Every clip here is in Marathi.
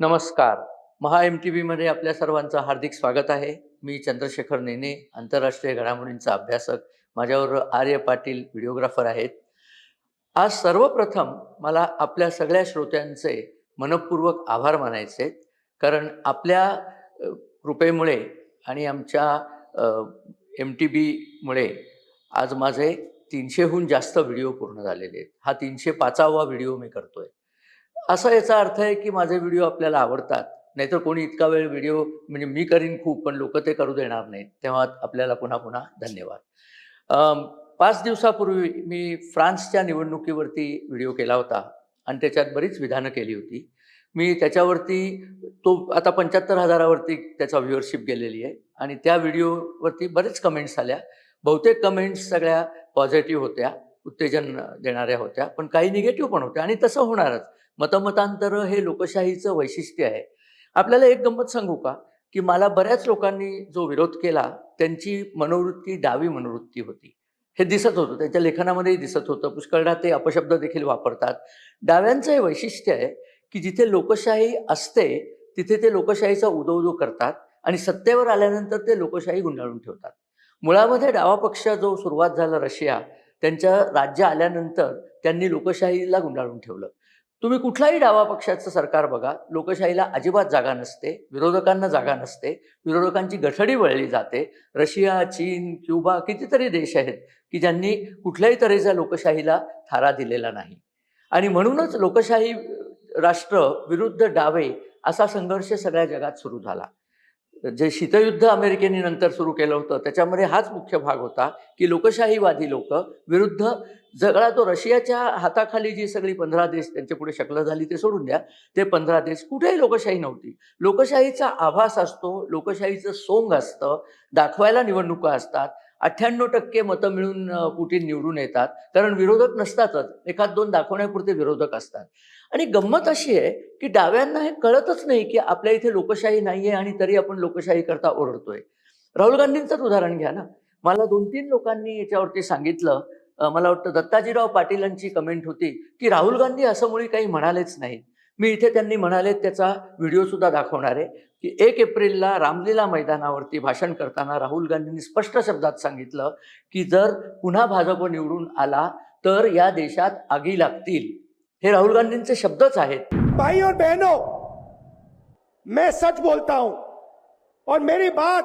नमस्कार. महा एम टी व्हीमध्ये आपल्या सर्वांचं हार्दिक स्वागत आहे. मी चंद्रशेखर नेने आंतरराष्ट्रीय घडामोडींचा अभ्यासक. माझ्यावर आर्य पाटील व्हिडिओग्राफर आहेत. आज सर्वप्रथम मला आपल्या सगळ्या श्रोत्यांचे मनपूर्वक आभार मानायचे आहेत. कारण आपल्या कृपेमुळे आणि आमच्या एम टी बीमुळे आज माझे तीनशेहून जास्त व्हिडिओ पूर्ण झालेले आहेत. हा तीनशे पाचावा व्हिडिओ मी करतोय. असा याचा अर्थ आहे की माझे व्हिडिओ आपल्याला आवडतात. नाहीतर कोणी इतका वेळ व्हिडिओ म्हणजे मी करीन खूप पण लोक ते करू देणार नाहीत. तेव्हा आपल्याला पुन्हा पुन्हा धन्यवाद. पाच दिवसापूर्वी मी फ्रान्सच्या निवडणुकीवरती व्हिडिओ केला होता आणि त्याच्यात बरीच विधानं केली होती. मी त्याच्यावरती तो आता पंच्याहत्तर हजारावरती त्याचा व्ह्युअरशिप गेलेली आहे आणि त्या व्हिडिओवरती बरेच कमेंट्स आल्या. बहुतेक कमेंट्स सगळ्या पॉझिटिव्ह होत्या उत्तेजन देणाऱ्या होत्या पण काही निगेटिव्ह पण होत्या आणि तसं होणारच. मतमतांतर हे लोकशाहीचं वैशिष्ट्य आहे. आपल्याला एक गंमत सांगू का? की मला बऱ्याच लोकांनी जो विरोध केला त्यांची मनोवृत्ती डावी मनोवृत्ती होती. हे दिसत होतं. त्याच्या लेखनामध्येही दिसत होतं. पुष्कळदा ते अपशब्द देखील वापरतात. डाव्यांचं हे वैशिष्ट्य आहे की जिथे लोकशाही असते तिथे ते लोकशाहीचा उदो उदो करतात आणि सत्तेवर आल्यानंतर ते लोकशाही गुंडाळून ठेवतात. मुळामध्ये डावा पक्ष जो सुरुवात झाला रशिया त्यांच्या राज्य आल्यानंतर त्यांनी लोकशाहीला गुंडाळून ठेवलं. तुम्ही कुठलाही डावा पक्षाचं सरकार बघा लोकशाहीला अजिबात जागा नसते विरोधकांना जागा नसते विरोधकांची गठडी वळली जाते. रशिया चीन क्युबा कितीतरी देश आहेत की ज्यांनी कुठल्याही तऱ्हेचा लोकशाहीला थारा दिलेला नाही. आणि म्हणूनच लोकशाही राष्ट्र विरुद्ध डावे असा संघर्ष सगळ्या जगात सुरू झाला. जे शीतयुद्ध अमेरिकेने नंतर सुरू केलं होतं त्याच्यामध्ये हाच मुख्य भाग होता की लोकशाहीवादी लोक विरुद्ध जगळा तो रशियाच्या हाताखाली जी सगळी पंधरा देश त्यांच्या पुढे शकलं झाली ते सोडून द्या ते पंधरा देश कुठेही लोकशाही नव्हती. लोकशाहीचा आभास असतो लोकशाहीचं सोंग असतं दाखवायला निवडणुका असतात अठ्ठ्याण्णव टक्के मतं मिळून पुटीन निवडून येतात. कारण विरोधक नसतातच. एखाद दोन दाखवण्यापुरते विरोधक असतात. आणि गंमत अशी आहे की डाव्यांना हे कळतच नाही की आपल्या इथे लोकशाही नाहीये आणि तरी आपण लोकशाही करता ओरडतोय. राहुल गांधींचंच उदाहरण घ्या ना. मला दोन तीन लोकांनी याच्यावरती सांगितलं. मला वाटतं दत्ताजीराव पाटीलांची कमेंट होती की राहुल गांधी असं मुळी काही म्हणालेच नाही मी इथे त्यांनी म्हणाले त्याचा व्हिडिओ सुद्धा दाखवणार आहे की एक एप्रिलला रामलीला मैदानावरती भाषण करताना राहुल गांधींनी स्पष्ट शब्दात सांगितलं की जर पुन्हा भाजप निवडून आला तर या देशात आगी लागतील. हे राहुल गांधींचे शब्दच आहेत. भाई और बहनों मैं सच बोलता हूं और मेरी बात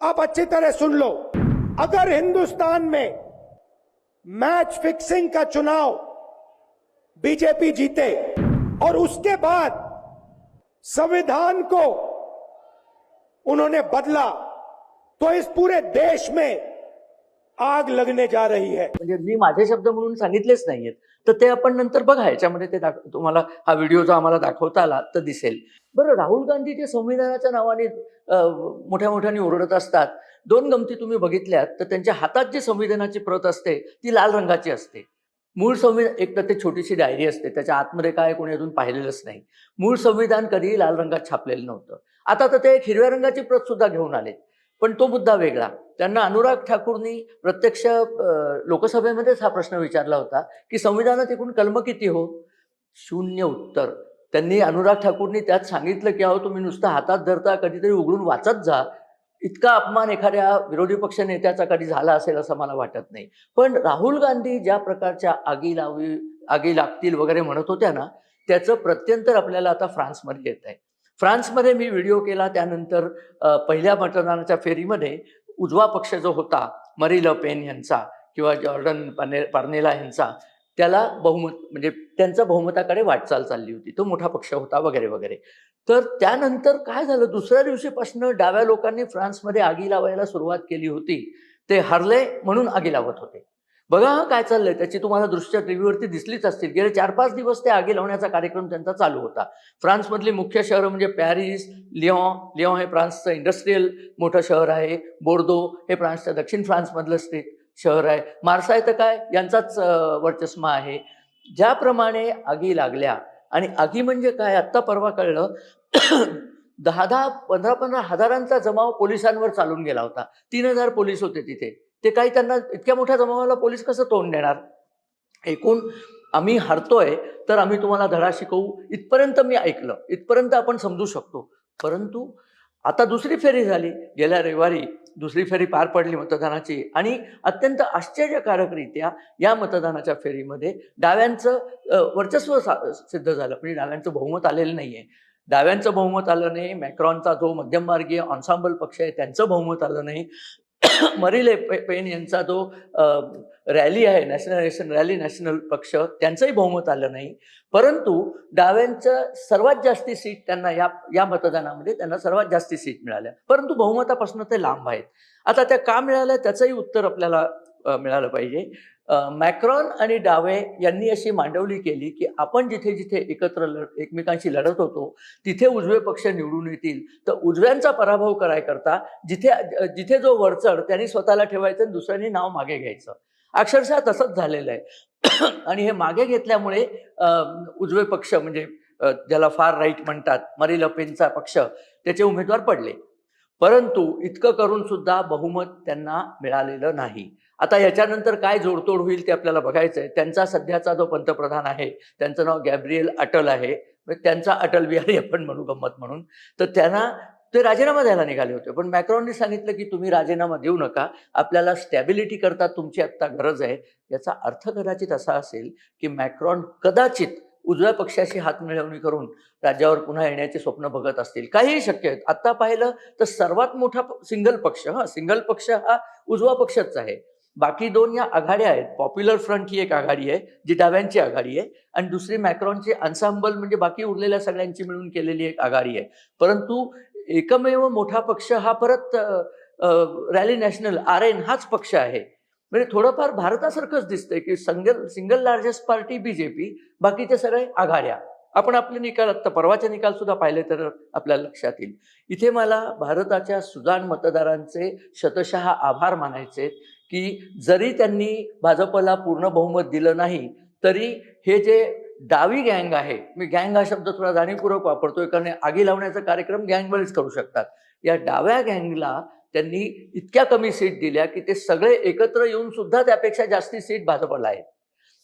आप अच्छी तरह सुन लो। अगर हिंदुस्तान में मैच फिक्सिंग का चुनाव बीजेपी जीते और उसके बाद संविधान को उन्होंने बदला। तो इस पूरे देश में आग लगने जा रही है। म्हणजे मी माझे शब्द म्हणून सांगितलेच नाहीयेत. तर ते आपण नंतर बघा याच्यामध्ये ते तुम्हाला हा व्हिडिओ जो आम्हाला दाखवता आला तर दिसेल. बरं राहुल गांधी जे संविधानाच्या नावाने मोठ्या मोठ्याने ओरडत असतात दोन गमती तुम्ही बघितल्यात तर त्यांच्या हातात जी संविधानाची प्रत असते ती लाल रंगाची असते. मूळ संविधान एक तर ते छोटीशी डायरी असते त्याच्या आतमध्ये काय कोणी अजून पाहिलेलंच नाही. मूळ संविधान कधीही लाल रंगात छापलेलं नव्हतं. आता तर ते एक हिरव्या रंगाची प्रत सुद्धा घेऊन आले पण तो मुद्दा वेगळा. त्यांना अनुराग ठाकूरनी प्रत्यक्ष लोकसभेमध्येच हा प्रश्न विचारला होता की संविधानात एकूण कलम किती हो? शून्य उत्तर. त्यांनी अनुराग ठाकूरनी त्यात सांगितलं की अहो तुम्ही नुसतं हातात धरता कधीतरी उघडून वाचत जा. इतका अपमान एखाद्या विरोधी पक्ष नेत्याचा कधी झाला असेल असं मला वाटत नाही. पण राहुल गांधी ज्या प्रकारच्या आगी लावी आगी लागतील वगैरे म्हणत होत्या ना त्याचं प्रत्यंतर आपल्याला आता फ्रान्समध्ये येत आहे. फ्रान्समध्ये मी व्हिडिओ केला त्यानंतर पहिल्या मतदानाच्या फेरीमध्ये उजवा पक्ष जो होता मरी ल पेन यांचा किंवा जॉर्डन पाने पार्नेला यांचा त्याला बहुमत म्हणजे त्यांचा बहुमताकडे वाटचाल चालली होती. तो मोठा पक्ष होता वगैरे वगैरे. तर त्यानंतर काय झालं? दुसऱ्या दिवशीपासून डाव्या लोकांनी फ्रान्समध्ये आगी लावायला सुरुवात केली होती. ते हरले म्हणून आगी लावत होते. बघा हा काय चाललंय? त्याची तुम्हाला दृश्य टीव्हीवरती दिसलीच असतील. गेले चार पाच दिवस ते आगी लावण्याचा कार्यक्रम त्यांचा चालू होता. फ्रान्समधली मुख्य शहरं म्हणजे पॅरिस लिऑन लिऑन हे फ्रान्सचं इंडस्ट्रीयल मोठं शहर आहे. बोर्दो हे फ्रान्सचं दक्षिण फ्रान्समधलं स्टेट. शहर आहे. मार्साय तर काय? यांचाच अं, वर्चस्व आहे. ज्याप्रमाणे आगी लागल्या आणि आगी म्हणजे काय? आत्ता परवा कळलं दहा दहा पंधरा पंधरा हजारांचा जमाव पोलिसांवर चालून गेला होता. तीन हजार पोलीस होते तिथे. ते काही त्यांना इतक्या मोठ्या जमावाला पोलीस कसं तोंड देणार? एकूण आम्ही हरतोय तर आम्ही तुम्हाला धडा शिकवू. इथपर्यंत मी ऐकलं. इथपर्यंत आपण समजू शकतो. परंतु आता दुसरी फेरी झाली. गेल्या रविवारी दुसरी फेरी पार पडली मतदानाची. आणि अत्यंत आश्चर्यकारकरित्या या मतदानाच्या फेरीमध्ये डाव्यांचं वर्चस्व सिद्ध झालं. म्हणजे डाव्यांचं बहुमत आलेलं नाहीये. डाव्यांचं बहुमत आलं नाही. मॅक्रॉनचा जो मध्यममार्गीय ऑन्साम्बल पक्ष आहे त्यांचं बहुमत आलं नाही. मरिले पे पेन यांचा जो रॅली आहे नॅशनल रॅली नॅशनल पक्ष त्यांचंही बहुमत आलं नाही. परंतु डाव्यांचं सर्वात जास्ती सीट त्यांना या या मतदानामध्ये त्यांना सर्वात जास्ती सीट मिळाल्या. परंतु बहुमतापासून ते लांब आहेत. आता त्या का मिळाल्या त्याचंही उत्तर आपल्याला मिळालं पाहिजे. मॅक्रॉन आणि डावे यांनी अशी मांडवली केली की आपण जिथे जिथे एकत्र लढ एकमेकांशी लढत होतो तिथे उजवे पक्ष निवडून येतील. तर उजव्यांचा पराभव करायकरता जिथे जिथे जो वरचढ त्यांनी स्वतःला ठेवायचं आणि दुसऱ्यांनी नाव मागे घ्यायचं. अक्षरशः तसंच झालेलं आहे. आणि हे मागे घेतल्यामुळे अं, उजवे पक्ष म्हणजे ज्याला फार राईट म्हणतात मरी लपेनचा पक्ष त्याचे उमेदवार पडले. परंतु इतकं करून सुद्धा बहुमत त्यांना मिळालेलं नाही. आता याच्यानंतर काय जोडतोड होईल ते आपल्याला बघायचं आहे त्यांचा सध्याचा जो पंतप्रधान आहे त्यांचं नाव गॅब्रिएल अटल आहे. म्हणजे त्यांचा अटल बिहारी आपण म्हणू गंमत म्हणून. तर त्यांना ते राजीनामा द्यायला निघाले होते. पण मॅक्रॉनने सांगितलं की तुम्ही राजीनामा देऊ नका. आपल्याला स्टॅबिलिटी करता तुमची आत्ता गरज आहे. याचा अर्थ कदाचित असा असेल की मॅक्रॉन कदाचित उजव्या पक्षाशी हातमिळवणी करून राज्यावर पुन्हा येण्याचे स्वप्न बघत असतील. काहीही शक्य आहेत. आत्ता पाहिलं तर सर्वात मोठा सिंगल पक्ष हा सिंगल पक्ष हा उजवा पक्षच आहे. बाकी दोन या आघाड्या आहेत. पॉप्युलर फ्रंट ही एक आघाडी आहे जी डाव्यांची आघाडी आहे. आणि दुसरी मॅक्रॉनची अन्सांबल म्हणजे बाकी उरलेल्या सगळ्यांची मिळून केलेली एक आघाडी आहे. परंतु एकमेव मोठा पक्ष हा परत रॅली नॅशनल आर एन हाच पक्ष आहे. म्हणजे थोडंफार भारतासारखंच दिसतंय की single single largest party BJP बाकीचे सगळे आघाड्या. आपण आपले निकाल आत्ता परवाचे निकाल सुद्धा पाहिले तर आपल्या लक्षात येईल. इथे मला भारताच्या सुजाण मतदारांचे शतशः आभार मानायचे की जरी त्यांनी भाजपला पूर्ण बहुमत दिलं नाही तरी हे जे डावी गँग आहे मी गँग हा शब्द थोडा जाणीवपूर्वक वापरतोय कारण आगी लावण्याचा कार्यक्रम गँगवालेच करू शकतात. या डाव्या गँगला त्यांनी इतक्या कमी सीट दिल्या की ते सगळे एकत्र येऊन सुद्धा त्यापेक्षा जास्ती सीट भाजपला आहे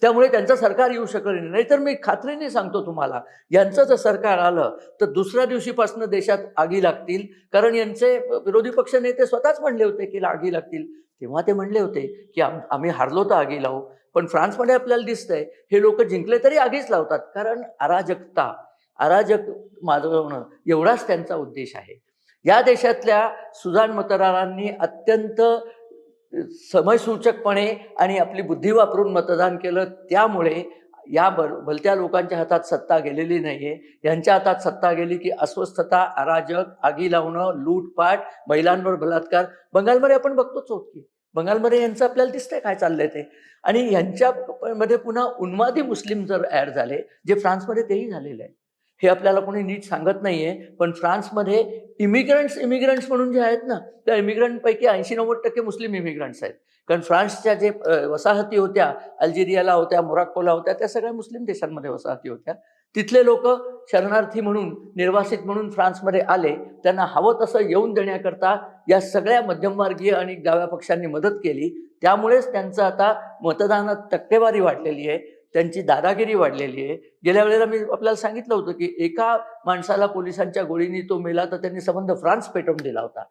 त्यामुळे त्यांचं सरकार येऊ शकलं नाही. नाहीतर मी खात्रीने सांगतो तुम्हाला यांचं जर सरकार आलं तर दुसऱ्या दिवशीपासून देशात आगी लागतील. कारण यांचे विरोधी पक्ष नेते स्वतःच म्हणले होते की आगी लागतील. तेव्हा ते म्हणले होते की आम आम्ही हारलो तर आगी लावू. पण फ्रान्समध्ये आपल्याला दिसतंय हे लोक जिंकले तरी आगीच लावतात. कारण अराजकता अराजक माजवणं एवढाच त्यांचा उद्देश आहे. या देशातल्या सुजाण मतदारांनी अत्यंत समयसूचकपणे आणि आपली बुद्धी वापरून मतदान केलं. त्यामुळे या बल भलत्या लोकांच्या हातात सत्ता गेलेली नाही आहे यांच्या हातात सत्ता गेली की अस्वस्थता अराजक आगी लावणं लूटपाट महिलांवर बलात्कार. बंगालमध्ये आपण बघतोच होत की बंगालमध्ये यांचं आपल्याला दिसतंय काय चाललंय ते. आणि यांच्यामध्ये पुन्हा उन्मादी मुस्लिम जर ॲड झाले जे फ्रान्समध्ये तेही झालेले आहे हे आपल्याला कोणी नीट सांगत नाहीये पण फ्रान्समध्ये इमिग्रंट्स इमिग्रंट्स म्हणून जे आहेत ना त्या इमिग्रंटपैकी ऐंशी नव्वद टक्के मुस्लिम इमिग्रंट्स आहेत. कारण फ्रान्सच्या जे वसाहती होत्या अल्जेरियाला होत्या मोराक्कोला होत्या त्या सगळ्या मुस्लिम देशांमध्ये वसाहती होत्या. तिथले लोक शरणार्थी म्हणून निर्वासित म्हणून फ्रान्समध्ये आले. त्यांना हवं तसं येऊन देण्याकरता या सगळ्या मध्यममार्गीय आणि डाव्या पक्षांनी मदत केली. त्यामुळेच त्यांचं आता मतदानात टक्केवारी वाढलेली आहे. त्यांची दादागिरी वाढलेली आहे. गेल्या वेळेला मी आपल्याला सांगितलं होतं की एका माणसाला पोलिसांच्या गोळीने तो मेला तर त्यांनी संबंध फ्रान्स पेटवून दिला होता.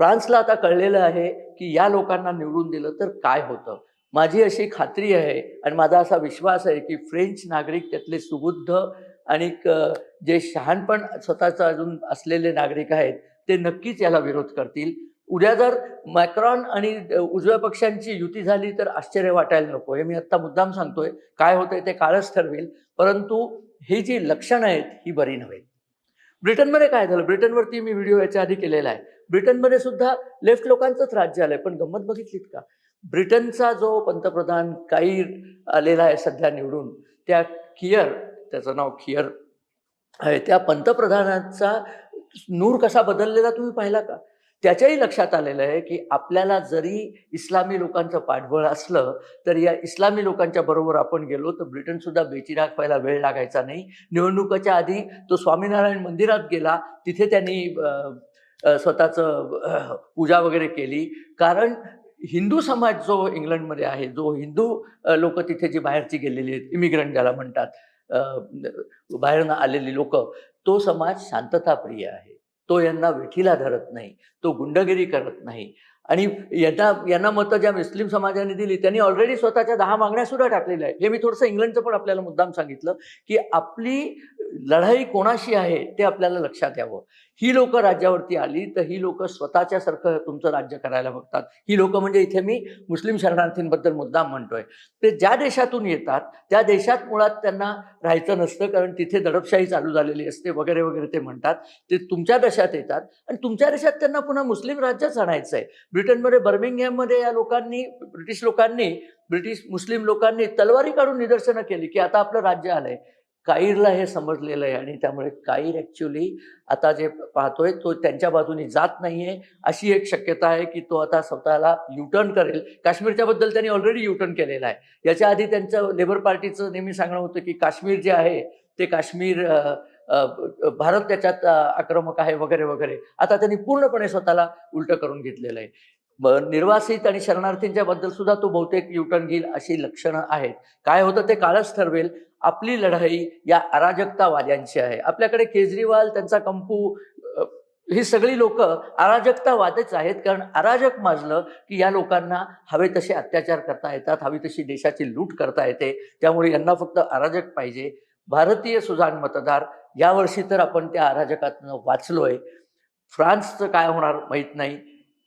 फ्रान्सला आता कळलेलं आहे की या लोकांना निवडून दिलं तर काय होतं. माझी अशी खात्री आहे आणि माझा असा विश्वास आहे की फ्रेंच नागरिक त्यातले सुबुद्ध आणि जे शहाणपण स्वतःचं अजून असलेले नागरिक आहेत ते नक्कीच याला विरोध करतील. उद्या जर मॅक्रॉन आणि उजव्या पक्षांची युती झाली तर आश्चर्य वाटायला नको. हे मी आत्ता मुद्दाम सांगतोय. काय होतंय ते काळच ठरवेल. परंतु ही जी लक्षणं आहेत ही बरी नव्हे. ब्रिटनमध्ये काय झालं? ब्रिटनवरती मी व्हिडिओ याच्या आधी केलेला आहे. ब्रिटनमध्ये सुद्धा लेफ्ट लोकांचंच राज्य आलंय. पण गंमत बघितलीत का? ब्रिटनचा जो पंतप्रधान काही आलेला आहे सध्या निवडून त्या कियर त्याचं नाव खियर आहे त्या पंतप्रधानाचा नूर कसा बदललेला तुम्ही पाहिला का? त्याच्याही लक्षात आलेलं आहे की आपल्याला जरी इस्लामी लोकांचं पाठबळ असलं तर या इस्लामी लोकांच्या बरोबर आपण गेलो तर ब्रिटनसुद्धा बेचिराग व्हायला वेळ लागायचा नाही. निवडणुकाच्या आधी तो स्वामीनारायण मंदिरात गेला तिथे त्यांनी स्वतःचं पूजा वगैरे केली. कारण हिंदू समाज जो इंग्लंडमध्ये आहे जो हिंदू लोक तिथे जी बाहेरची गेलेली आहेत इमिग्रंट ज्याला म्हणतात बाहेरनं आलेली लोक तो समाज शांतताप्रिय आहे. तो यांना विठीला धरत नाही तो गुंडगिरी करत नाही. आणि यांना यांना मतं ज्या मुस्लिम समाजाने दिली त्यांनी ऑलरेडी स्वतःच्या दहा मागण्या सुद्धा टाकलेल्या आहेत. हे मी थोडंसं इंग्लंडचं पण आपल्याला मुद्दाम सांगितलं की आपली लढाई कोणाशी आहे ते आपल्याला लक्षात यावं. ही लोक राज्यावरती आली तर ही लोक स्वतःच्या सारखं तुमचं राज्य करायला बघतात. ही लोक म्हणजे इथे मी मुस्लिम शरणार्थींबद्दल मुद्दाम म्हणतोय. ते ज्या देशातून येतात त्या देशात मुळात त्यांना राहायचं नसतं कारण तिथे दडपशाही चालू झालेली असते वगैरे वगैरे ते म्हणतात. ते तुमच्या देशात येतात आणि तुमच्या देशात त्यांना पुन्हा मुस्लिम राज्यच आणायचं आहे ब्रिटनमध्ये बर्मिंगहॅममध्ये या लोकांनी ब्रिटिश लोकांनी ब्रिटिश मुस्लिम लोकांनी तलवारी काढून निदर्शनं केली की आता आपलं राज्य आलंय. काईरला हे समजलेलं आहे आणि त्यामुळे काईर ॲक्च्युली आता जे पाहतोय तो त्यांच्या बाजूनी जात नाही आहे अशी एक शक्यता आहे की तो आता स्वतःला युटर्न करेल. काश्मीरच्या बद्दल त्यांनी ऑलरेडी युटर्न केलेला आहे. याच्या आधी त्यांचं लेबर पार्टीचं नेहमी सांगणं होतं की काश्मीर जे आहे ते काश्मीर भारत त्याच्यात आक्रमक आहे वगैरे वगैरे. आता त्यांनी पूर्णपणे स्वतःला उलटं करून घेतलेलं आहे. निर्वासित आणि शरणार्थींच्या बद्दल सुद्धा तो बहुतेक युटन घेईल अशी लक्षणं आहेत. काय होतं ते काळच ठरवेल. आपली लढाई या अराजकतावाद्यांची आहे. आपल्याकडे केजरीवाल त्यांचा कंपू ही सगळी लोक अराजकतावादच आहेत. कारण अराजक माजलं की या लोकांना हवे तसे अत्याचार करता येतात हवी तशी देशाची लूट करता येते. त्यामुळे यांना फक्त अराजक पाहिजे. भारतीय सुजाण मतदार यावर्षी तर आपण त्या अराजकातनं वाचलोय. फ्रान्सचं काय होणार माहीत नाही.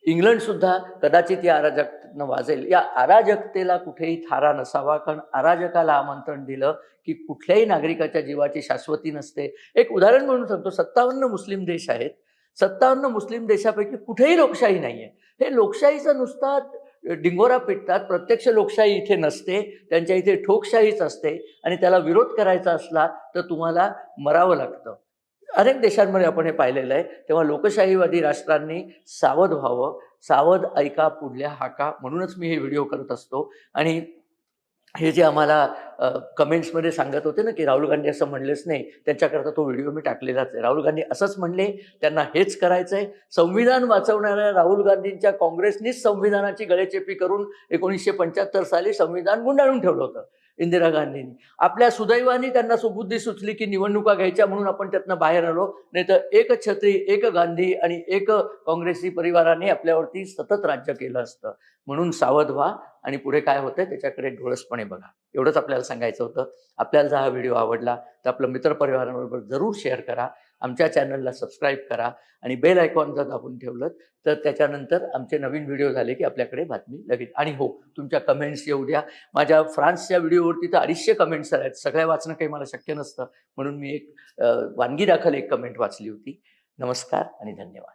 इंग्लंडसुद्धा कदाचित या अराजकनं वाजेल. या अराजकतेला कुठेही थारा नसावा कारण अराजकाला आमंत्रण दिलं की कुठल्याही नागरिकाच्या जीवाची शाश्वती नसते. एक उदाहरण म्हणून सांगतो. सत्तावन्न मुस्लिम देश आहेत. सत्तावन्न मुस्लिम देशापैकी कुठेही लोकशाही नाही आहे हे लोकशाहीचा नुसता डिंगोरा पिटतात प्रत्यक्ष लोकशाही इथे नसते त्यांच्या इथे ठोकशाहीच असते आणि त्याला विरोध करायचा असला तर तुम्हाला मरावं लागतं. अनेक देशांमध्ये आपण हे पाहिलेलं आहे तेव्हा लोकशाहीवादी राष्ट्रांनी सावध व्हावं सावध ऐका पुढल्या हाका म्हणूनच मी हे व्हिडिओ करत असतो. आणि हे जे आम्हाला कमेंट्समध्ये सांगत होते ना की राहुल गांधी असं म्हणलेच नाही त्यांच्याकरता तो व्हिडिओ मी टाकलेलाच आहे. राहुल गांधी असंच म्हणले त्यांना हेच करायचं आहे संविधान वाचवणाऱ्या राहुल गांधींच्या काँग्रेसनीच संविधानाची गळेचेपी करून एकोणीसशे पंच्याहत्तर साली संविधान गुंडाळून ठेवलं होतं इंदिरा गांधींनी. आपल्या सुदैवाने त्यांना सुबुद्धी सुचली की निवडणुका घ्यायच्या म्हणून आपण त्यातनं बाहेर आलो नाही तर एक छत्री एक गांधी आणि एक काँग्रेसी परिवाराने आपल्यावरती सतत राज्य केलं असतं. म्हणून सावध व्हा आणि पुढे काय होतंय त्याच्याकडे डोळसपणे बघा. एवढंच आपल्याला सांगायचं होतं. आपल्याला जर हा व्हिडिओ आवडला तर आपलं मित्रपरिवाराबरोबर जरूर शेअर करा. आमच्या चॅनलला सबस्क्राईब करा आणि बेल आयकॉन जर दाबून ठेवलं तर त्याच्यानंतर आमचे नवीन व्हिडिओ झाले की आपल्याकडे बातमी लगेच. आणि हो तुमच्या कमेंट्स येऊ द्या. माझ्या फ्रान्सच्या व्हिडिओवरती तर अडीचशे कमेंट्स आहेत. सगळ्या वाचणं काही मला शक्य नसतं. म्हणून मी एक वानगी दाखल एक कमेंट वाचली होती. नमस्कार आणि धन्यवाद.